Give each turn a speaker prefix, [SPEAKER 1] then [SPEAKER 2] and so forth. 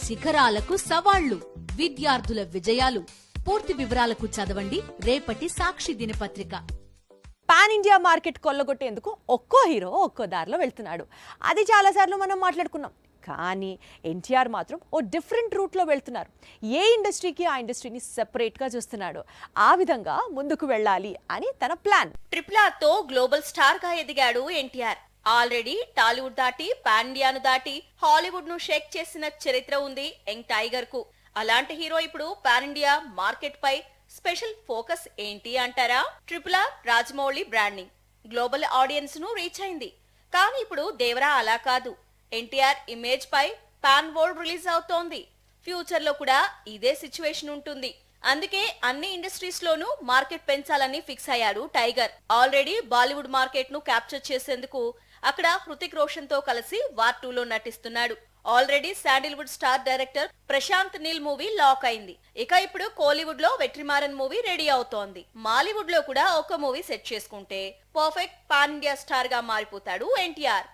[SPEAKER 1] శిఖరాలకు సవాళ్ళు విద్యార్థుల విజయాలు. పూర్తి వివరాలకు చదవండి రేపటి సాక్షి దినపత్రిక.
[SPEAKER 2] పాన్ ఇండియా మార్కెట్ కొల్లగొట్టేందుకు ఒక్కో హీరో ఒక్కో దారిలో వెళ్తున్నాడు. అది చాలాసార్లు మనం మాట్లాడుకున్నాం. కానీ ఎన్టీఆర్ మాత్రం ఓ డిఫరెంట్ రూట్లో వెళ్తున్నారు. ఏ ఇండస్ట్రీకి ఆ ఇండస్ట్రీని సెపరేట్గా చూస్తున్నాడు. ఆ విధంగా ముందుకు వెళ్ళాలి అని తన ప్లాన్.
[SPEAKER 3] ట్రిపుల్ ఆర్తో గ్లోబల్ స్టార్గా ఎదిగాడు ఎన్టీఆర్. ఆల్రెడీ టాలీవుడ్ దాటి పాన్ ఇండియాను దాటి హాలీవుడ్ను షేక్ చేసిన చరిత్ర ఉంది యంగ్ టైగర్కు అలాంటి హీరో ఇప్పుడు పాన్ ఇండియా మార్కెట్ పై స్పెషల్ ఫోకస్ ఏంటి అంటారా? Triple R Rajamouli branding. Global ఆడియన్స్ను reach అయింది. కానీ ఇప్పుడు దేవరా అలా కాదు. ఎన్టీఆర్ ఇమేజ్ పై పాన్ వరల్డ్ రిలీజ్ అవుతోంది. ఫ్యూచర్లో కూడా ఇదే సిచ్యువేషన్ ఉంటుంది. అందుకే అన్ని ఇండస్ట్రీస్ లోనూ మార్కెట్ పెంచాలని ఫిక్స్ అయ్యాడు టైగర్. ఆల్రెడీ బాలీవుడ్ మార్కెట్ను క్యాప్చర్ చేసేందుకు అక్కడ హృతిక్ రోషన్తో కలిసి వార్ టూ లో నటిస్తున్నాడు. Already Sandalwood star director Prashanth Neel movie lock అయింది. ఇక ఇప్పుడు కోలీవుడ్లో వెట్రిమారన్ మూవీ రెడీ అవుతోంది. మాలీవుడ్లో కూడా ఒక మూవీ సెట్ చేసుకుంటే పర్ఫెక్ట్ పాన్ ఇండియా స్టార్గా మారిపోతాడు ఎన్టీఆర్.